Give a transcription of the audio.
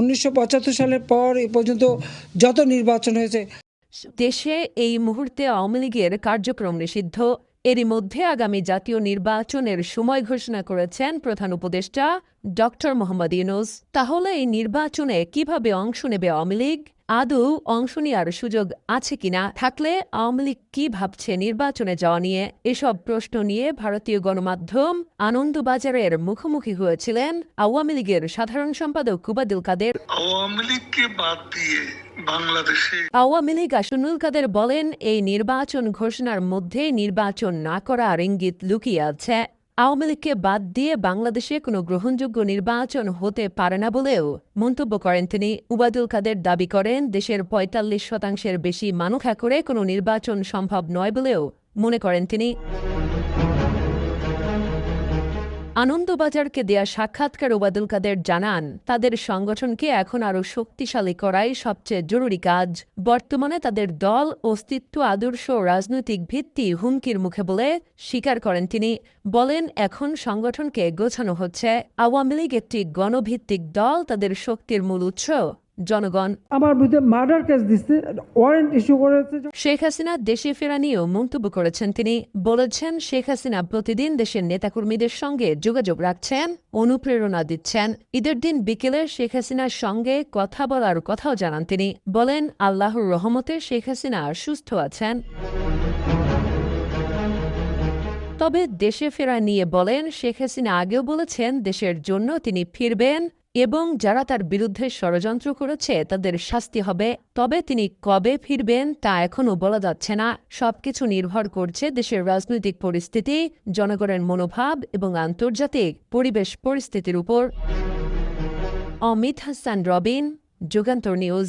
উনিশশো পঁচাত্তর সালের পর এ পর্যন্ত যত নির্বাচন হয়েছে। দেশে এই মুহূর্তে আওয়ামী লীগের কার্যক্রম নিষিদ্ধ। এরই মধ্যে আগামী জাতীয় নির্বাচনের সময় ঘোষণা করেছেন প্রধান উপদেষ্টা ডক্টর মোহাম্মদ ইউনুস। তাহলে এই নির্বাচনে কীভাবে অংশ নেবে আওয়ামী লীগ? আদৌ অংশ নেওয়ার সুযোগ আছে কিনা? থাকলে আওয়ামী লীগ কি ভাবছে নির্বাচনে যাওয়া নিয়ে? এসব প্রশ্ন নিয়ে ভারতীয় গণমাধ্যম আনন্দবাজারের মুখোমুখি হয়েছিলেন আওয়ামী লীগের সাধারণ সম্পাদক কুবাদুল কাদের। আওয়ামী লীগকে বাদ দিয়ে বাংলাদেশে আওয়ামী লীগ আসনুল কাদের বলেন এই নির্বাচন ঘোষণার মধ্যে নির্বাচন না করার ইঙ্গিত লুকিয়ে আছে। আওয়ামী লীগকে বাদ দিয়ে বাংলাদেশে কোনো গ্রহণযোগ্য নির্বাচন হতে পারে না বলেও মন্তব্য করেন তিনি। উবাদুল কাদের দাবি করেন, দেশের পঁয়তাল্লিশ শতাংশের বেশি মানুষ করে কোনো নির্বাচন সম্ভব নয় বলেও মনে করেন তিনি। আনন্দবাজারকে দেয়া সাক্ষাৎকার ওবাদুল কাদের জানান, তাদের সংগঠনকে এখন আরও শক্তিশালী করাই সবচেয়ে জরুরি কাজ। বর্তমানে তাদের দল, অস্তিত্ব, আদর্শ রাজনৈতিক ভিত্তি হুমকির মুখে বলে স্বীকার করেন তিনি। বলেন, এখন সংগঠনকে গোছানো হচ্ছে। আওয়ামী লীগ একটি গণভিত্তিক দল, তাদের শক্তির মূল উৎস। জনগণ। আমার বিরুদ্ধে মার্ডার কেস দিচ্ছে ওয়ারেন্ট ইস্যু করেছে। শেখ হাসিনা দেশে ফেরা নিয়েও মন্তব্য করেছেন তিনি। বলেছেন শেখ হাসিনা প্রতিদিন দেশের নেতাকর্মীদের সঙ্গে যোগাযোগ রাখছেন অনুপ্রেরণা দিচ্ছেন। ঈদের দিন বিকেলে শেখ হাসিনার সঙ্গে কথা বলার কথাও জানান তিনি। বলেন আল্লাহর রহমতে শেখ হাসিনা সুস্থ আছেন। তবে দেশে ফেরা নিয়ে বলেন শেখ হাসিনা আগেও বলেছেন দেশের জন্য তিনি ফিরবেন। এবং যারা তার বিরুদ্ধে ষড়যন্ত্র করেছে, তাদের শাস্তি হবে। তবে তিনি কবে ফিরবেন, তা এখনও বলা যাচ্ছে না। সবকিছু নির্ভর করছে দেশের রাজনৈতিক পরিস্থিতি, জনগণের মনোভাব এবং আন্তর্জাতিক পরিবেশ পরিস্থিতির উপর। Amit Hasan, Robin, Jugantor news.